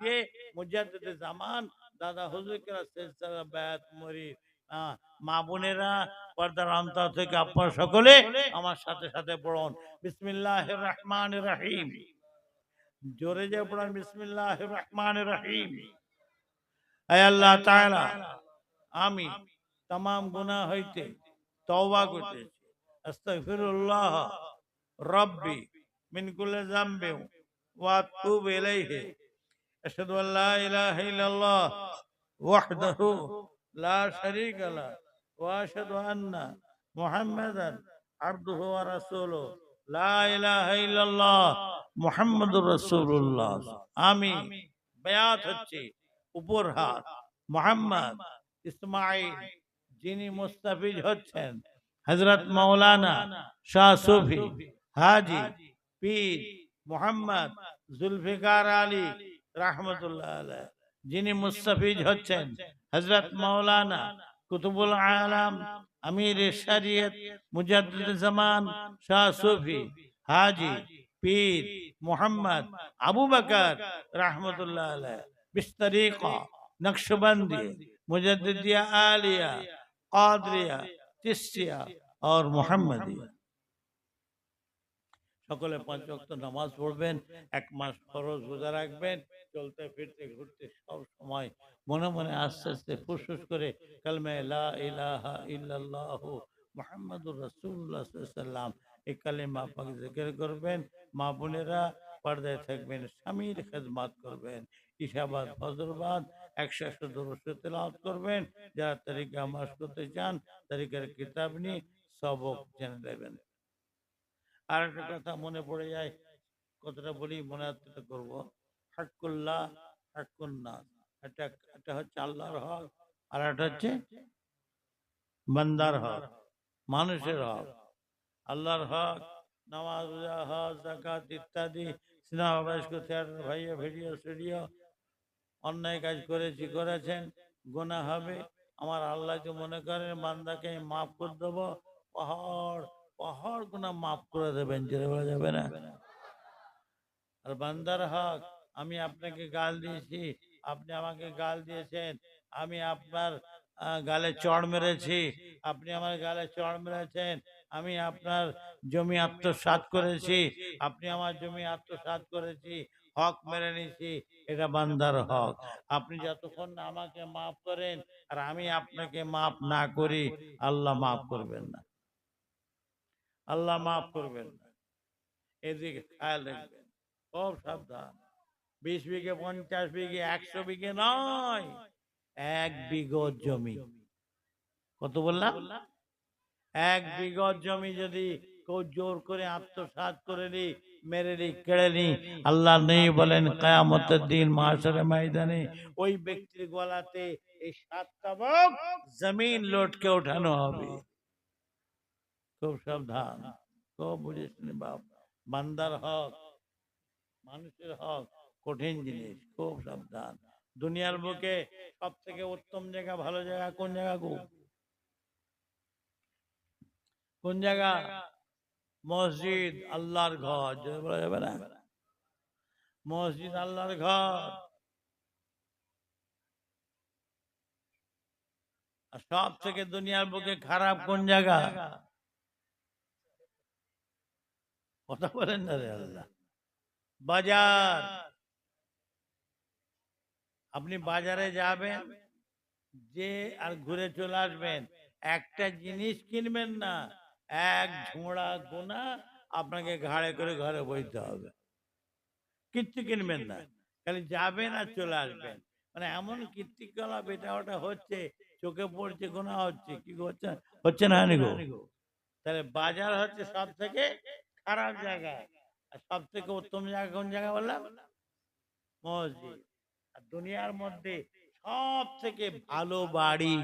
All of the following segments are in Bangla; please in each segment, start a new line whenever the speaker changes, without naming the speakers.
দিয়ে মুজাদ্দিদে জামান দাদা হুজুরকে সিলসিলা বায়াত মরি আহ, মা বোনেরা পর্দার অন্তর থেকে আপনার সকলে আমার সাথে সাথে পড়ুন বিসমিল্লাহ রহমান রহিম জোরে যে পড়ুন বিসমিল্লাহ রহমান রহিম আয় আল্লাহ তাআলা আমি तमाम গুনাহ হইতে তওবা করতেছি আস্তাগফিরুল্লাহ রব্বি মিন কুল্লি যামবি ওয়া আতুবু ইলাইহি আশহাদু আল লা ইলাহা ইল্লাল্লাহ ওয়াহদাহু লা শারীকা লা ওয়া আশহাদু আন্না মুহাম্মাদান আবদুহু ওয়া রাসূলুহু লা ইলাহা ইল্লাল্লাহ মুহাম্মাদুর রাসূলুল্লাহ আমি বায়াত হচ্ছে উপর হাত মোহাম্মদ ইসমাইল যিনি মুস্তাফিজ হচ্ছেন হজরত মৌলানা শাহ সুফি হাজি পীর মোহাম্মদ জুলফিকার আলী রাহমতুল্লাহ আলাইহি। যিনি মুস্তাফিজ হচ্ছেন হজরত মৌলানা কুতুবুল আলাম, আমির শরিয়ত, মুজাদ্দিদ জামান, শাহ সুফি, হাজি, পীর মোহাম্মদ আবু বকর, রাহমাতুল্লাহ আলাইহি। বিস্তারিকা, নকশবন্দি, মুজাদ্দিদিয়া আলিয়া قادریہ تسیہ اور محمدیہ সকলে পাঁচ ওয়াক্ত নামাজ পড়বেন, এক মাস খরচ রোজা রাখবেন, চলতে, ফিরতে, ঘুরতে সব সময় মনে মনে আস্তে আস্তে ফুসফুস করে কালমে ইলাহা মুহাম্মাদুর রাসূলুল্লাহ এই কালেমা পাক জিকির করবেন, মা বোনেরা পর্দায় থাকবেন, স্বামীর খেদমাত করবেন ইশাবাদ ফজরবাদ, একশো একশো দরস্য তেলাওয়াত করবেন, যারা তারিখে মাস করতে চান, তারিখের কিতাব নিয়ে সবক জেনে নেবেন। আর একটা কথা মনে পড়ে যায় কতটা বলি, মনে হতে করব। হাক্কুল্লাহ হাক্কুন্না এটা হচ্ছে আল্লাহর হক, আর একটা হচ্ছে বান্দার হক, মানুষের হক। আল্লাহর হক, নামাজ, হজ জাকাত ইত্যাদি, সিনেমা, বয়স্ক থিয়েটার ভাইয়া ভিডিও স্টুডিও অন্যায় কাজ করেছি, করেছেন গোনা হবে। আমার আল্লাহ যে মনে করেন, বান্দাকে মাফ করে দেবো। পাহাড় পাহাড় গুনা মাফ করে দেবেন জেরে বলা যাবে না। আর বান্দার হক, আমি আপনাকে গাল দিয়েছি, আপনি আমাকে গাল দিয়েছেন, আমি আপনার গালে চড় মেরেছি, আপনি আমার গালে চড় মেরেছেন, আমি আপনার জমি আত্মসাৎ করেছি, আপনি আমার জমি আত্মসাৎ করেছি, হক মেরে নিয়েছি, এটা বান্দার হক। আপনি যতক্ষণ আমাকে মাফ করেন, আর আমি আপনাকে মাফ না করি, আল্লাহ মাফ করবেন না। আল্লাহ মাফ করবেন। না এদিকে খেয়াল রাখবেন, খুব সাবধান। বিশ বিঘে, পঞ্চাশ বিঘে, একশো বিঘে নয়, এক বিঘত জমি। কত বললাম? এক বিঘত জমি যদি কেউ জোর করে আত্মসাৎ করে নি, মেরে নি, কেড়ে নি, আল্লাহ নেই বলেন, কায়ামতের দিন মাসরে ময়দানে ওই ব্যক্তির গলাতে এই সাতটা বক জমিন লটকে ওঠানো হবে। খুব সাবধান। খুব বাপ। বান্দার হক, মানুষের হক, কঠিন জিনিস, খুব সাবধান। দুনিয়ার বুকে সব থেকে উত্তম জায়গা, ভালো জায়গা কোন জায়গা গো? কোন জায়গা? মসজিদ, আল্লাহর ঘর। বলা যাবে না? মসজিদ, আল্লাহর ঘর। সব থেকে দুনিয়ার বুকে খারাপ কোন জায়গা? কথা বলেন না রে আল্লাহ। বাজার। আপনি বাজারে যাবেন যে আর ঘুরে চলে আসবেন একটা জিনিস কিনবেন না এক ঝোড়া গোনা আপনাকে ঘাড়ে করে ঘরে বইতে হবে। কিচ্ছু কিনবেন না। খালি যাবেন আর চলে আসবেন। মানে এমন কীর্তিকলাপ এটা ওটা হচ্ছে চোখে পড়ছে গোনা হচ্ছে কি হচ্ছে হচ্ছে না গো? তাহলে বাজার হচ্ছে সব থেকে খারাপ জায়গা। আর সব থেকে উত্তম জায়গা কোন জায়গা বললাম? মসজিদ। আর দুনিয়ার মধ্যে সব থেকে ভালো বাড়ি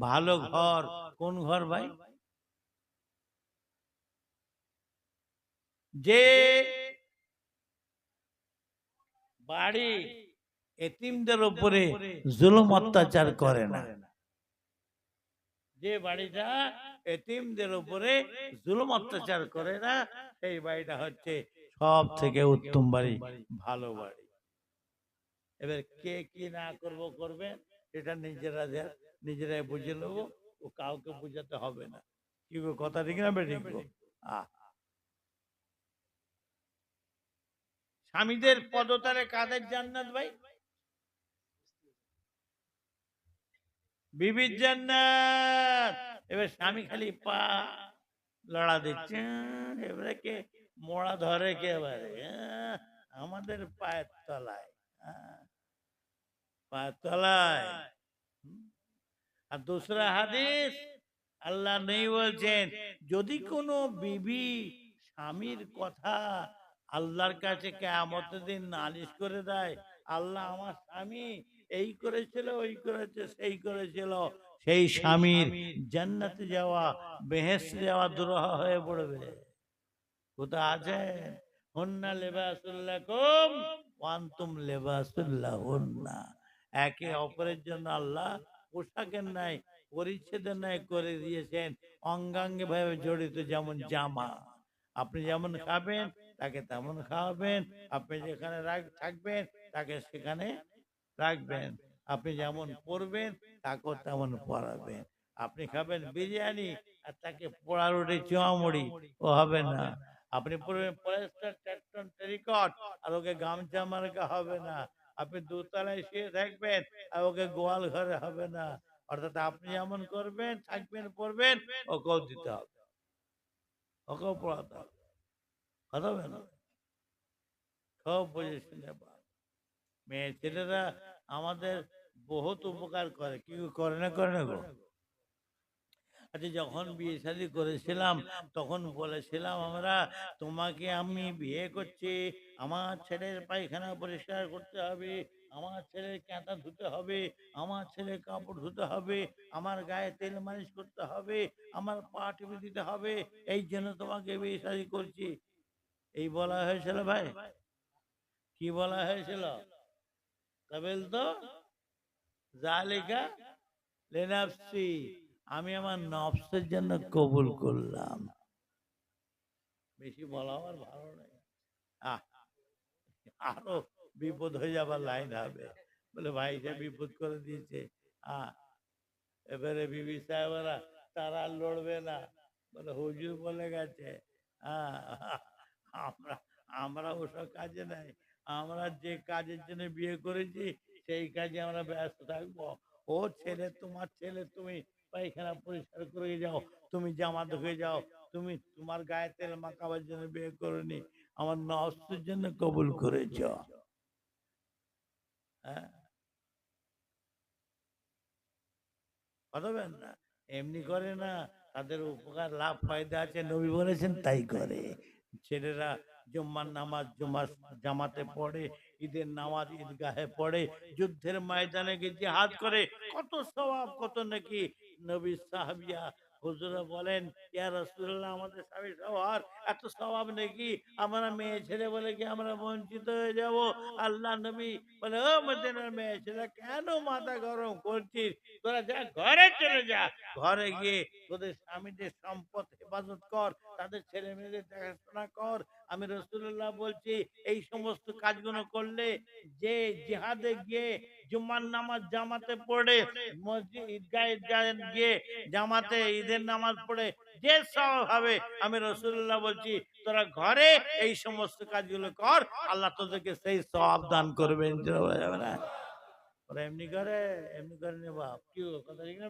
ভালো ঘর কোন ঘর ভাই? যে বাড়ি এতিমদের উপরে জুলুম অত্যাচার করে না। যে বাড়িটা এতিমদের উপরে জুলুম অত্যাচার করে না সেই বাড়িটা হচ্ছে সব থেকে উত্তম বাড়ি, ভালো বাড়ি। এবার কে কি না করব করবেন এটা নিজেরা নিজেরাই বুঝে নেব, ও কাউকে বুঝাতে হবে না। কি কথা ঠিক না বেঠিক স্বামীদের পদতারে কাদের জান্নাত ভাই? বিবির জান্নাত। এবার স্বামী খালি পা লড়া দিচ্ছে। এবারে কে মোড়া ধরে কে এবারে? আমাদের পায়ের তলায়। পায়ের তলায়। আর দুসরা হাদিস, আল্লাহ নেই বলছেন, যদি কোনো বিবি স্বামীর কথা আল্লাহর কাছে কেমতের দিন নালিশ করে দেয়, আল্লাহ আমার স্বামী এই করেছিল ওই করেছে সেই করেছিল। সেই স্বামীর জান্নাতে যাওয়া বেহেস্তে যাওয়া দুরহ হয়ে পড়বে। কোথা আছে? হন্না লেবাসুল্লাহ কম ওয়ান্তুম লেবাসুল্লাহ হন্না একে অপরের জন্য আল্লাহ পোশাকের নাই পরিচ্ছেদের নাই করে দিয়েছেন। অঙ্গাঙ্গে ভাবে জড়িত যেমন জামা। আপনি যেমন খাবেন তাকে তেমন খাওয়াবেন। আপনি যেখানে থাকবেন তাকে সেখানে রাখবেন। আপনি যেমন পড়বেন তাকেও তেমন পড়াবেন। আপনি খাবেন বিরিয়ানি আর তাকে পোড়া রুটি চুয়ামুড়ি ও হবে না। আপনি পড়বেন পলেস্টার ট্যাক্টন টেরিকট আর ওকে গামছা মার্কা হবে না। আপনি দোতলায় শুয়ে থাকবেন আর ওকে গোয়াল ঘরে হবে না। অর্থাৎ আপনি যেমন করবেন থাকবেন পড়বেন ওকেও দিতে হবে। ওকেও পড়াতে হবে। কথা হবে না? খুব বুঝে শুনে পাও। মেয়ে ছেলেরা আমাদের বহুত উপকার করে। কি করে না করে না গো? আচ্ছা যখন বিয়ে শাদী করেছিলাম, তখন বলেছিলাম আমরা, তোমাকে আমি বিয়ে করছি, আমার ছেলের পায়খানা পরিষ্কার করতে হবে, আমার ছেলের কাঁটা ধুতে হবে, আমার ছেলের কাপড় ধুতে হবে, আমার গায়ে তেল মালিশ করতে হবে, আমার পা টিপে দিতে হবে, এই জন্য তোমাকে বিয়ে শাদী করছি। এই বলা হয়েছিল ভাই? কি বলা হয়েছিল? তো জালিকা লেনাফসি। আমি আমার নফসের জন্য কবুল করলাম। বেশি বলা আমার ভালো নেই। আরও বিপদ হয়ে যাবার লাইন হবে। বলে ভাই সে বিপদ করে দিয়েছে। আহ এবারে বিবি সাহেবরা তারা লড়বে না। বলে হুজুর বলে গেছে। আহ, আমরা আমরা ওসব কাজে নাই। আমরা যে কাজের জন্য বিয়ে করেছি, সেই কাজে আমরা ব্যস্ত থাকব। ও ছেলে, তোমার ছেলে, তুমি পায়খানা পরিষ্কার করে যাও, তুমি জামা ধুয়ে যাও, তুমি তোমার গায়ে তেল মাখাবার জন্য বিয়ে করনি, আমার নস্তের জন্য কবুল করেছ হ্যাঁ? না? এমনি করে না, তাদের উপকার, লাভ, ফায়দা আছে, নবী বলেছেন, তাই করে। ছেলেরা জুম্মার নামাজ জুমার জামাতে পড়ে, ঈদের নামাজ ঈদগাহে পড়ে, যুদ্ধের ময়দানে গিয়ে জিহাদ করে, কত সওয়াব, কত নাকি। নবী সাহাবিয়া হুজুরা বলেন, ইয়া রাসূলুল্লাহ, আমাদের স্বামী সবার এত স্বভাব নাকি? আমরা মেয়ে ছেলে বলে কি আমরা বঞ্চিত হয়ে যাব? আল্লাহ নবী বলে, ও মদিনার মেয়ে ছেলে, কেন মাথা গরম করছিস? তোরা যা ঘরে চলে যা। ঘরে গিয়ে তোদের স্বামীদের সম্পদ হেফাজত কর, তাদের ছেলে মেয়েদের দেখাশোনা কর আমি রসুল্লাহ বলছি, এই সমস্ত কাজগুলো করলে যে জিহাদে গিয়ে জুম্মার নামাজ জামাতে পড়ে, মসজিদ ঈদগাহ গিয়ে জামাতে ঈদের নামাজ পড়ে, যে সব হবে, আমি রসুল্লাহ বলছি, তোরা ঘরে এই সমস্ত কাজগুলো কর, আল্লাহ তোদেরকে সেই সব দান করবেন এমনি করে এমনি করে নে বাপ। কি কথা ঠিক না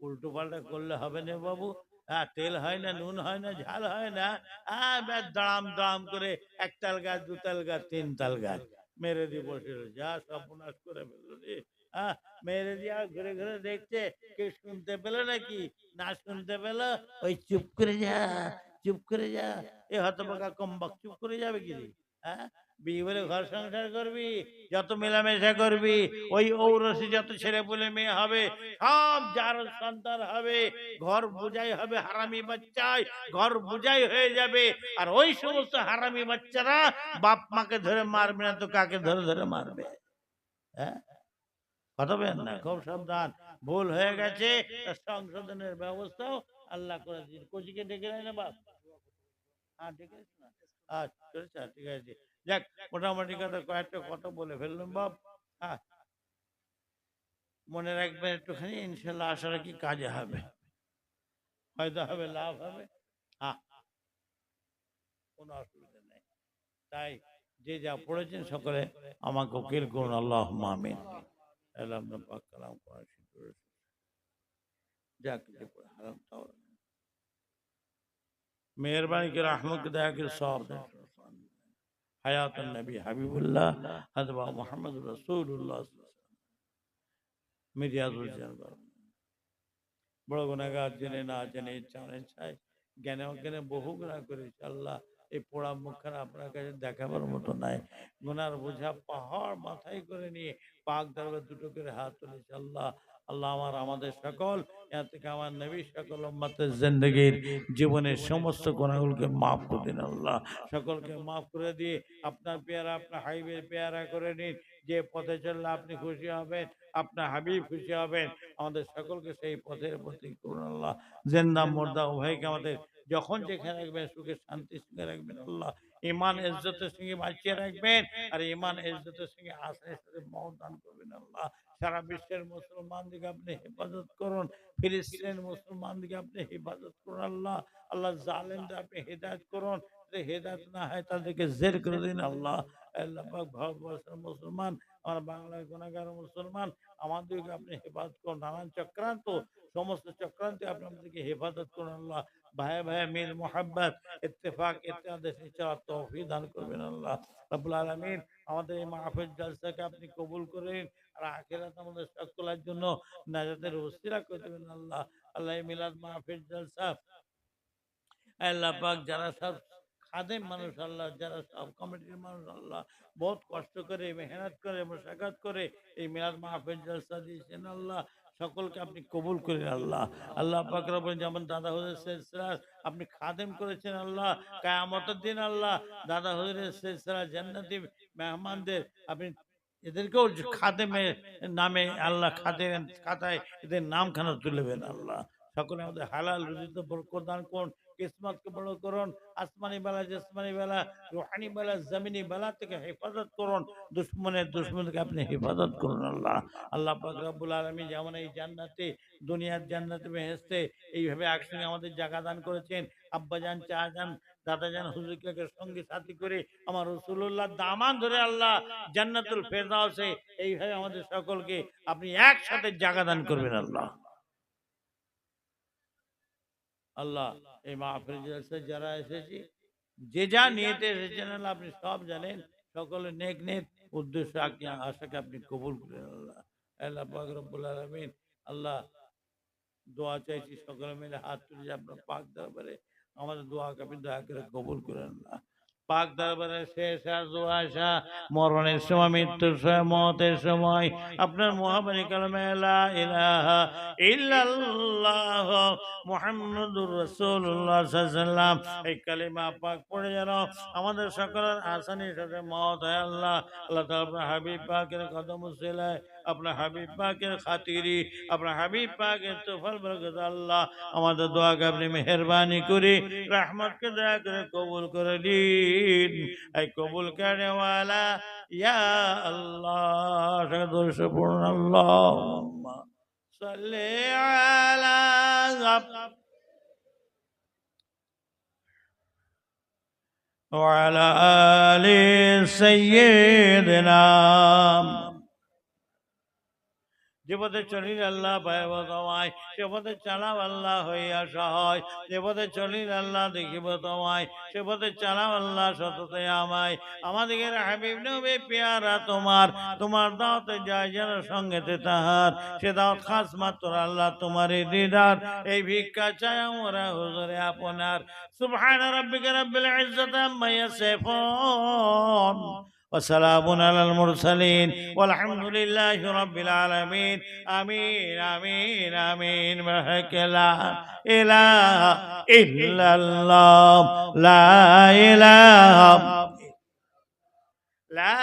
উল্টো পাল্টা করলে হবে না বাবু। হ্যাঁ তেল হয় না, নুন হয় না, ঝাল হয় না। হ্যাঁ দাম দাম করে এক তাল গাছ, দু তাল গাছ, তিন তাল গাছ। মেরে দিয়ে বসে। যা সর্বনাশ করে ফেলল রে। হ্যাঁ মেরে দিয়ে ঘুরে ঘুরে দেখছে, কে শুনতে পেল নাকি? না শুনতে পেল? ওই চুপ করে যা, চুপ করে যা। এ হয়তো বাকা কম্বাক চুপ করে যাবে কি? হ্যাঁ বিয়ে বলে ঘর সংসার করবি যত মেলামেশা করবি ওই ঔরসে যত ছেলে বলে মেয়ে হবে সব যার সন্তান হবে ঘর বোঝাই হবে হারামি বাচ্চায় ঘর বোঝাই হয়ে যাবে আর ওই সমস্ত হারামি বাচ্চারা বাপ মাকে ধরে মারবে না তো কাকে ধরে ধরে মারবে? হ্যাঁ? না? খুব সাবধান। ভুল হয়ে গেছে সংশোধনের ব্যবস্থাও আল্লাহ করে দিন কোচিকে ডেকে নেয় না বাপ। হ্যাঁ ডেকে আচ্ছা, ঠিক আছে। যাক মোটামুটি কথা কয়েকটা কথা বলে ফেললাম, বাপ। মনে রাখবেন একটুখানি, ইনশাল্লাহ আশা রাখি কাজে হবে। হয়তো হবে, লাভ হবে। কোনো অসুবিধা নেই। তাই যে যা পড়েছেন সকলে আমাকে উকিল করুন আল্লাহ মামিন আল্লাহ পাক কালাম করার যা কিছু হারাম তাও মেহরবানি করে আহমদকে দেখা সব দেখ হায়াত নবী হাবিবুল্লাহ হজবা মোহাম্মদ রসুল্লাহ মিরিয়াজুল জানবার বড় গুণাগার জেনে না জেনে, জানে চায় জ্ঞানে অজ্ঞানে বহু গুণা করেছে আল্লাহ। এই পোড়া মুখখানা আপনার কাছে দেখাবার মতো নাই। গুনার বোঝা পাহাড় মাথায় করে নিয়ে পাক দরবার দুটো করে হাত তুলেছে আল্লাহ। আল্লাহ আমার, আমাদের সকল থেকে আমার নবী সকল উম্মতের জিন্দগির জীবনের সমস্ত গুণাগুলোকে মাফ করে দিন আল্লাহ। সকলকে মাফ করে দিয়ে আপনার পেয়ারা, আপনার হাইবের পেয়ারা করে নিন। যে পথে চললে আপনি খুশি হবেন, আপনার হাবিব খুশি হবেন, আমাদের সকলকে সেই পথের প্রতি করুন আল্লাহ। জেন্দা মোর্দা উভয়কে আমাদের যখন যেখানে রাখবেন সুখে শান্তির সঙ্গে রাখবেন আল্লাহ। ইমান ইজ্জতের সঙ্গে বাঁচিয়ে রাখবেন আর ইমান ইজ্জতের সঙ্গে আশার সাথে মত দান করবেন আল্লাহ। সারা বিশ্বের মুসলমানদিকে আপনি হেফাজত করুন ফিলিস্তিনের মুসলমানদিকে আপনি হেফাজত করুন আল্লাহ। আল্লাহ জালেমদের আপনি হেদায়ত করুন হেদায়ত না হয় তাদেরকে জের করে দিন আল্লাহ। আল্লাহ ভারতবর্ষের মুসলমান আমার বাংলার গুণাগার মুসলমান আমাদেরকে আপনি হেফাজত করুন। নানান চক্রান্ত সমস্ত চক্রান্তে আপনি আমাদেরকে হেফাজত করুন আল্লাহ। ভাই ভাই মিল মোহাব্বত, ইত্তেফাক ইত্যাদি দান করবেন আল্লাহ রব্বুল আলামিন। আমাদের এই মাহফিল জলসাকে আপনি কবুল করেন আর আখেরাত আমাদের সকলের জন্য নাজাতের ওসিলা করে দেবেন আল্লাহ। আল্লাহ মিলাদ মাহফিল জলসা, আল্লাহ পাক যারা সব খাদেম মানুষ আল্লাহ, যারা সব কমিটির মানুষ আল্লাহ, বহুত কষ্ট করে, মেহনত করে, মোশাকাত করে এই মিলাদ মাহফিল জলসা দিয়েছেন আল্লাহ। সকলকে আপনি কবুল করেন, আল্লাহ। আল্লাহ পাক বলেন যেমন দাদা হুজুরের সিলসিলা আপনি খাদেম করেছেন, আল্লাহ। কায়ামতের দিন, আল্লাহ, দাদা হুজুরের সিলসিলা জান্নাতি মেহমানদের আপনি এদেরকেও খাদেমে নামে আল্লাহ খাদেম খাতায় এদের নামখানা তুলবেন আল্লাহ। সকলে আমাদের হালাল রুজিত বরকত দান করুন। কিসমতকে বড় করুন, আসমানি বেলা, জসমানি বেলা, রুহানি বেলা, জমিনি বেলা থেকে হেফাজত করুন, দুশ্মনের দুশ্মনকে আপনি হেফাজত করুন, আল্লাহ। আল্লাহ রব্বুল আলমী যেমন এই জান্নাতে, দুনিয়ার জান্নাতে বেহেস্তে এইভাবে একসঙ্গে আমাদের জায়গা দান করেছেন। আব্বাজান চাচান দাদাজান, হুজুরকে সঙ্গে সাথী করে আমার রসুল্লাহ দামান ধরে আল্লাহ জান্নাতুল ফেরদাউসে এইভাবে আমাদের সকলকে আপনি একসাথে জায়গা দান করবেন, আল্লাহ। আল্লাহ এই মাহফিল জলসা যারা এসেছি, যে যা নিয়েতে এসেছেন আল্লাহ, আপনি সব জানেন। সকলে নেক নেক উদ্দেশ্য আশাকে আপনি কবুল করেন আল্লাহ। আল্লাহ পাক আলামিন, আল্লাহ দোয়া চাইছি সকলে মিলে হাত তুলে আপনার পাক দরবারে, আমাদের দোয়াকে আপনি দয়া করে কবুল করেন না পাক দরবারে শেষ আর দোয়া মরণের সময়, মৃত্যুর সময়, মতের সময়, আপনার মহাবানী কালামে ইলাহা ইল্লাল্লাহ মুহাম্মাদুর রাসূলুল্লাহ সাল্লাল্লাম এই কালিমা পাক পড়ে যেন আমাদের সকলের আসানির সাথে মত হয় আল্লাহ। আল্লাহ তাআলা হাবিব পাকের কদম সিলায় আপনার হাবিব পাকের খাতিরি আপনার হাবিব পাকের তোফাল বরকত আল্লাহ আমাদের দোয়াকে আপনি মেহরবানি করে রহমতকে দয়া করে কবুল করে দিন এই কবুল করে ওয়ালা ইয়া আল্লাহ দোষপূর্ণ আল্লাহ সাল্লি আলা وعلى آل سيدنا যে পথে চলিল আল্লাহ পাইব তোমায় সে পথে চালাও আল্লাহ হইয়া সহায়। যে পথে চলিল আল্লাহ দেখিব তোমায়। সে পথে চালাও আল্লাহ সততে আমায়। আমাদের হাবিব নবে, পেয়ারা তোমার। তোমার দাওতে যায় যেন সঙ্গেতে তাহার। সে দাওত খাস মাত্র আল্লাহ তোমার এই দিদার। এই ভিক্ষা চায় আমরা হুজুরে আপনার। সুবহান রাব্বিকা রাব্বিল ইজ্জাতি আম্মা ইয়াসিফুন। وسلام على المرسلين والحمد لله رب العالمين آمين آمين آمين بحق لا إله إلا الله لا إله لا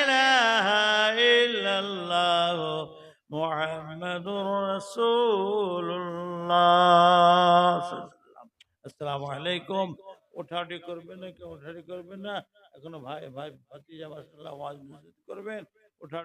إله إلا الله محمد رسول الله السلام عليكم ওঠাউঠি করবেন না কেউ ওঠাউঠি করবেন না এখনও ভাই ভাই ভাতিজা মাসাল্লাহ ওয়াজ নসিহত করবেন।